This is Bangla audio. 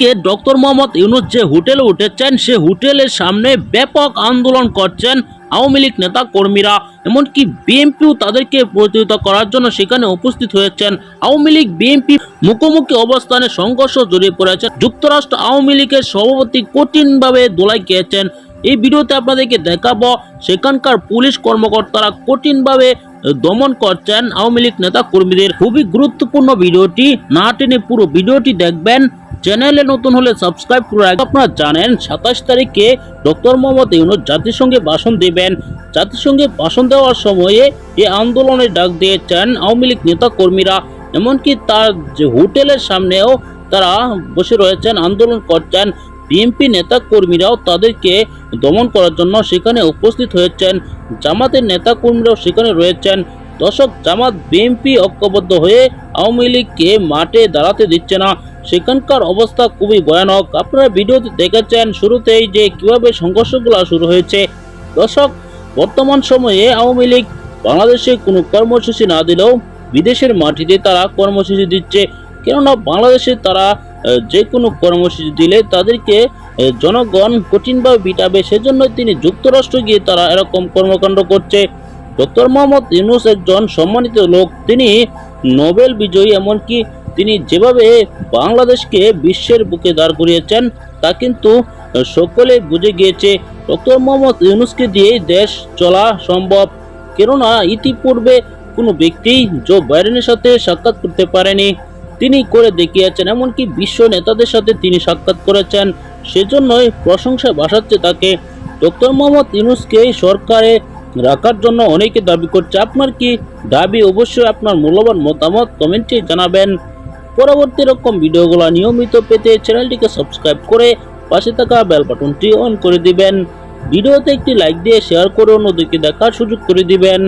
কে ডক্টর মোহাম্মদ ইউনুস যে হোটেলে উঠেছেন, সে হোটেলের সামনে ব্যাপক আন্দোলন করছেন আওয়ামী লীগ নেতা কর্মীরা। এমনকি বিএনপিও তাদেরকে প্রতিহত করার জন্য সেখানে উপস্থিত হয়েছেন আওয়ামী লীগ বিএনপি। মুখোমুখি অবস্থানে সংঘর্ষ জড়িয়ে পড়েছেন যুক্তরাষ্ট্র আওয়ামী লীগের সভাপতি কঠিনভাবে দোলাই খেয়েছেন এই ভিডিওতে আপনাদেরকে দেখাবো, সেখানকার পুলিশ কর্মকর্তারা কঠিনভাবে দমন করছেন আওয়ামী লীগ নেতা কর্মীদের। খুবই গুরুত্বপূর্ণ ভিডিওটি। না টেনে পুরো ভিডিওটি দেখবেন। চ্যানেলে নতুন হলে সাবস্ক্রাইব করে রাখবেন। আপনারা জানেন, সাতাশ তারিখে ডক্টর মোহাম্মদ ইউনুস জাতিসংঘে ভাষণ দেবেন। জাতিসংঘে ভাষণ দেওয়ার সময়ে এ আন্দোলনের ডাক দিয়েছেন আওয়ামী লীগ নেতা কর্মীরা। এমনকি তার হোটেলের সামনেও তারা বসে রয়েছেন, আন্দোলন করছেন। বিএনপি নেতা কর্মীরাও তাদেরকে দমন করার জন্য সেখানে উপস্থিত হয়েছেন। জামাতের নেতা কর্মীরাও সেখানে রয়েছেন। দশক জামাত বিএনপি ঐক্যবদ্ধ হয়ে আওয়ামী লীগকে মাঠে দাঁড়াতে দিচ্ছে না। সেখানকার অবস্থা খুবই ভয়ানক। আপনারা ভিডিওতে দেখেছেন শুরুতেই যে কীভাবে সংঘর্ষগুলো শুরু হয়েছে। দর্শক, বর্তমান সময়ে আওয়ামী লীগ বাংলাদেশে কোনো কর্মসূচি না দিলেও বিদেশের মাটিতে তারা কর্মসূচি দিচ্ছে। কেননা বাংলাদেশে তারা যে কোনো কর্মসূচি দিলে তাদেরকে জনগণ কঠিনভাবে বিটাবে সেজন্য তিনি যুক্তরাষ্ট্র গিয়ে তারা এরকম কর্মকাণ্ড করছে। ডক্টর মোহাম্মদ ইউনুস একজন সম্মানিত লোক, তিনি নোবেল বিজয়ী, এমনকি তিনি যেভাবে বাংলাদেশকে বিশ্বের বুকে দাঁড় করিয়েছেন, তা কিন্তু সকলে বুঝে গিয়েছে। ডক্টর মোহাম্মদ ইউনুসকে দিয়ে দেশ চলা সম্ভব। কেননা, ইতিপূর্বে কোনো ব্যক্তি জো বাইডেনের সাথে সাক্ষাৎ করতে পারেনি। তিনি করে দেখিয়েছেন, এমনকি বিশ্ব নেতাদের সাথে তিনি সাক্ষাৎ করেছেন। সেজন্যই প্রশংসা ভাসাচ্ছে তাকে। ডক্টর মোহাম্মদ ইউনুসকে সরকারে রাখার জন্য অনেকে দাবি করছে। আপনার কি দাবি? অবশ্যই আপনার মূল্যবান মতামত কমেন্টে জানাবেন। পরবর্তী রকম ভিডিওগুলো নিয়মিত পেতে চ্যানেলটিকে সাবস্ক্রাইব করে পাশে থাকা বেল বাটনটি অন করে দিবেন। ভিডিওতে একটি লাইক দিয়ে শেয়ার করে অন্যদেরকে দেখার সুযোগ করে দিবেন।